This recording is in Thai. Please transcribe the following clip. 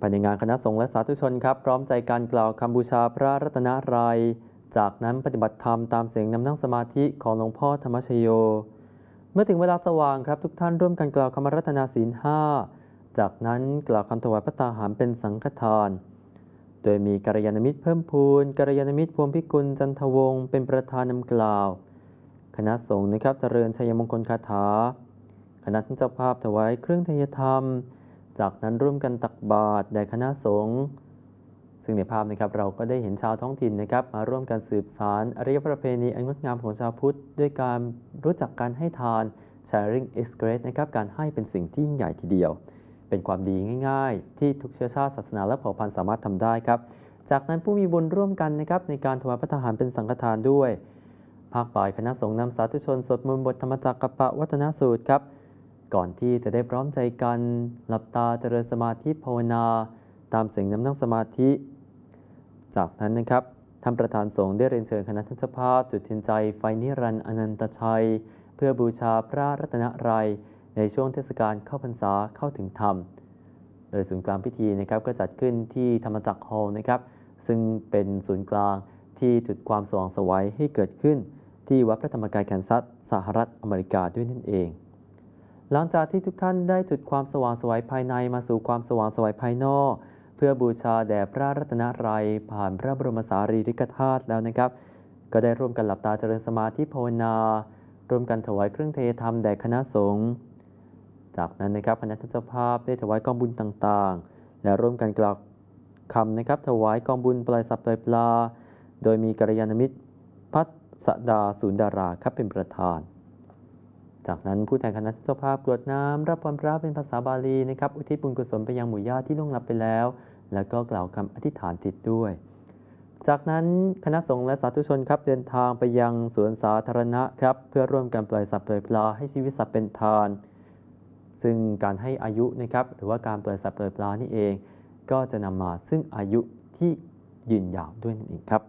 ภายในงานคณะสงฆ์และสาธุชนครับ พร้อมใจการกล่าวคำบูชาพระรัตนตรัย จากนั้นปฏิบัติธรรมตามเสียงนำนั่งสมาธิของหลวงพ่อธรรมชโย เมื่อถึงเวลาสว่างครับ ทุกท่านร่วมกันกล่าวคำรัตนาศีลห้าจากนั้นกล่าวคำถวายพระตาหารเป็นสังฆทาน โดยมีกัลยาณมิตรเพิ่มพูนกัลยาณมิตรพวงพิกุลจันทวงศ์เป็นประธานนำกล่าว คณะสงฆ์นะครับเจริญชัยมงคลคาถา คณะท่านเจ้าภาพถวายเครื่องทยธรรม จากนั้นร่วมกันตักบาตรแด่คณะสงฆ์ซึ่งในภาพนะครับเราก็ได้เห็นชาวท้องถิ่นนะครับ มาร่วมกันสืบสารอริยประเพณีอันงดงามของชาวพุทธ ด้วยการรู้จักการให้ทาน sharing is great นะครับการให้เป็นสิ่งที่ยิ่งใหญ่ทีเดียว เป็นความดีง่ายๆ ที่ทุกเชื้อชาติศาสนาและเผ่าพันธุ์สามารถทำได้ครับ จากนั้นผู้มีบุญร่วมกันนะครับในการถวายพระทหารเป็นสังฆทานด้วย ภาคบ่ายคณะสงฆ์นำสาธุชนสวดมนต์บทธรรมจักรกับปะวัฒนสูตรครับ ก่อนที่จะได้พร้อมใจกัน หลับตาเจริญสมาธิภาวนา ตามเสียงน้ำนั่งสมาธิ จากนั้นนะครับท่านประธานสงฆ์ได้เรียนเชิญคณะท่านเจ้าภาพจุดเทียนใจไฟนิรันดร์อนันตชัย เพื่อบูชาพระรัตนรัย ในช่วงเทศกาลเข้าพรรษาเข้าถึงธรรม โดยศูนย์กลางพิธีนะครับก็จัดขึ้นที่ธรรมจักรฮอลล์นะครับซึ่งเป็นศูนย์กลางที่จุดความสว่างสวัยให้เกิดขึ้น ที่วัดพระธรรมกายแคนซัสสหรัฐอเมริกาด้วยนั่นเอง หลังจากที่ทุกท่านได้จุดความสว่างสวัยภายในมาสู่ความสว่างสวัยภายนอก เพื่อบูชาแด่พระรัตนรัยผ่านพระบรมสารีริกธาตุแล้วนะครับ ก็ได้ร่วมกันหลับตาเจริญสมาธิภาวนา ร่วมกันถวายเครื่องเทธรรมแด่คณะสงฆ์จากนั้นนะครับคณะท่านเจ้าภาพได้ถวายกองบุญต่างๆ และร่วมกันกล่าวคำนะครับถวายกองบุญปลายสับปลายปลา โดยมีกัลยาณมิตรพัสดาศูนดาราครับเป็นประธาน จากนั้นผู้แทนคณะเจ้าภาพกรวดน้ำรับพรพระเป็นภาษาบาลีนะครับอุทิศบุญกุศลไปยังหมู่ญาติที่ล่วงลับไปแล้ว แล้วก็กล่าวคำอธิษฐานจิตด้วย จากนั้นคณะสงฆ์และสาธุชนครับเดินทางไปยังสวนสาธารณะครับเพื่อร่วมกันปล่อยสัตว์ปล่อยปลาให้ชีวิตสัตว์เป็นทาน ซึ่งการให้อายุนะครับหรือว่าการปล่อยสัตว์ปล่อยปลานี่เอง ก็จะนำมาซึ่งอายุที่ยืนยาวด้วยนั่นเองครับ